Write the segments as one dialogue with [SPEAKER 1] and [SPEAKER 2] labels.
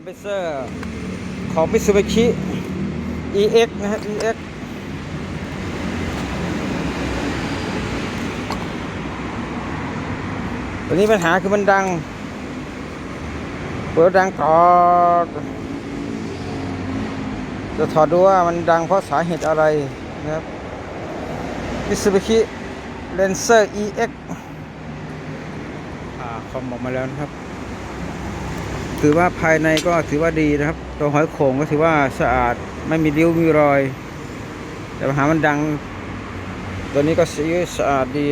[SPEAKER 1] มเพรสเซอร์ของ Mitsubishi EX นะฮะ EX ตัวนี้ปัญหาคือมันดัง เปิดดังกอจะถอดดูว่ามันดังเพราะสาเหตุอะไรนะครับ Mitsubishi Lancer EX อ่าคอมออกมาแล้วนะครับ ถือว่าภายในก็ถือว่าดีนะครับ ตัวหอยโข่งก็ถือว่าสะอาดไม่มีริ้วมีรอย แต่ปัญหามันดัง ตัวนี้ก็สีสะอาดดี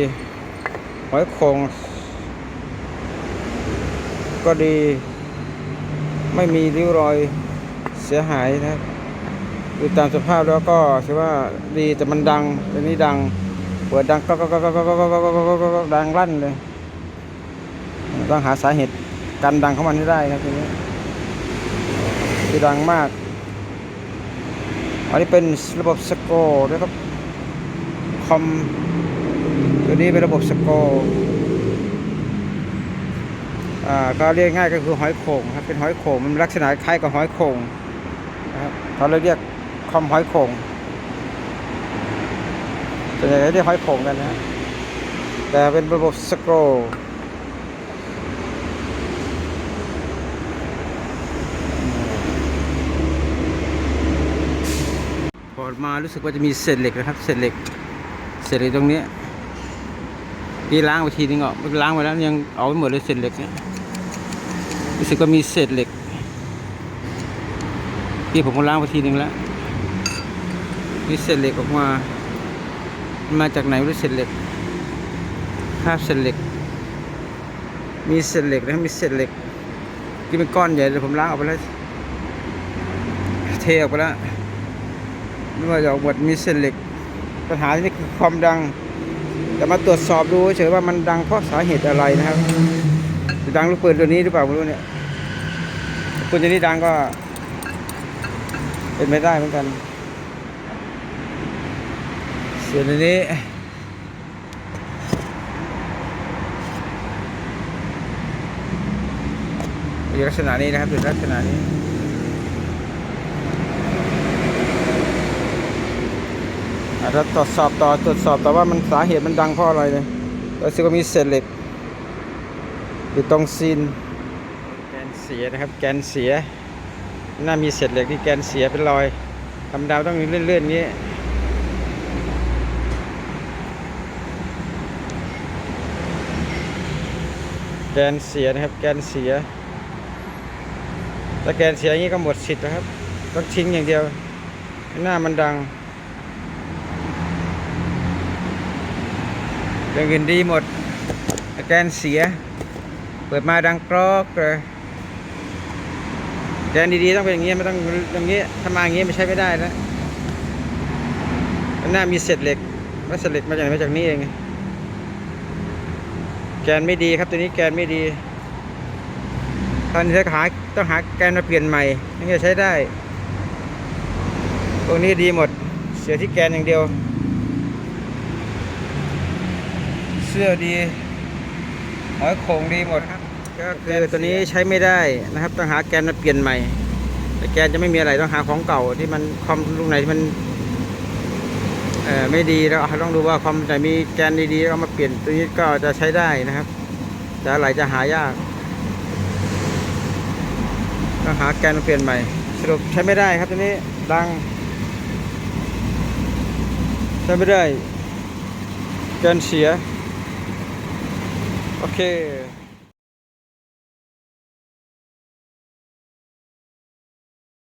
[SPEAKER 1] หอยโข่งก็ดี ไม่มีริ้วรอยเสียหายนะครับดูตามสภาพแล้วก็ถือว่าดีแต่มันดังตัวนี้ดังเปิดดังก็ก็ก็ก็ก็ก็ก็ก็ก็ก็ก็ดังลั่นเลยต้องหาสาเหตุ การดังเของมันให้ได้ครับทีนี้คือดังมาก อันนี้เป็นระบบสโกนะครับคอมตัวนี้เป็นระบบสโกอ่าก็เรียกง่ายก็คือหอยโข่งครับเป็นหอยโข่งมันลักษณะคล้ายกับหอยโข่งนะครับเขาเรียกคอมหอยโข่งส่วนใหญ่จะเรียกหอยโข่งกันนะแต่เป็นระบบสโกร พอมารู้สึกว่าจะมีเศษเหล็กนะครับเศษเหล็กเศษเหล็กตรงนี้ยพี่ล้างไปทีนึงอะล้างไปแล้วยังเอาไม่หมดเลยเศษเหล็กเนี่ยรู้สึกว่ามีเศษเหล็กพี่ผมก็ล้างไปทีนึงแล้วมีเศษเหล็กออกมา มาจากไหนรู้เศษเหล็กคราบเศษเหล็ก มีเศษเหล็กนะมีเศษเหล็กที่เป็นก้อนใหญ่เลยผมล้างออกไปแล้วเทออกไปแล้ว ไม่ว่าจะออกหมดมีเส้นเหล็ก ปัญหาที่นี่คือความดัง แต่มาตรวจสอบดูเฉยๆว่ามันดังเพราะสาเหตุอะไรนะครับจะดังลูกปืนตัวนี้หรือเปล่าไม่รู้เนี่ยปืนตัวนี้ดังก็เป็นไม่ได้เหมือนกัน ส่วนอันนี้อยู่ลักษณะนี้นะครับอยู่ลักษณะนี้ อาตรวจสอบต่อตรวจสอบแต่ว่ามันสาเหตุมันดังเพราะอะไรเลยเรู้สึกว่ามีเศษเหล็กอยู่ตรงซีนแกนเสียนะครับ แกนเสียน่ามีเศษเหล็กที่แกนเสียเป็นรอยธรรมดาวต้องมีเลื่อนๆอย่างนี้แกนเสียนะครับ แกนเสียถ้าแกนเสียอย่างนี้ก็หมดสิทธิ์นะครับต้องทิ้งอย่างเดียว หน้ามันดัง เรื่องอื่นดีหมดอาการเสีย เปิดมาดังกรอกเลยแกนดีๆต้องเป็นอย่างนี้ยไม่ต้องอย่างนี้ถ้ามาอย่างนี้ยไม่ใช่ไม่ได้แล้วหน้ามีเศษเหล็กแล้วเศษเหล็กมาจากไหนมาจากนี้เองแกนไม่ดีครับตัวนี้แกนไม่ดีตอนนี้ต้องหาต้องหาแกนมาเปลี่ยนใหม่ถึงจะใช้ได้พวกนี้ดีหมด เสียที่แกนอย่างเดียว เสื้อดีหอยโขงดีหมดครับ ก็คือตัวนี้ใช้ไม่ได้นะครับ ต้องหาแกนมาเปลี่ยนใหม่ แต่แกนจะไม่มีอะไรต้องหาของเก่าที่มันคอมลูกไหนที่มันเออไม่ดีแล้วต้องดูว่าคอมไหนมีแกนดีๆเอามาเปลี่ยนตัวนี้ก็จะใช้ได้นะครับ แต่อะไรจะหายากต้องหาแกนมาเปลี่ยนใหม่ สรุปใช้ไม่ได้ครับตัวนี้ดังใช้ไม่ได้แกนเสีย Okay.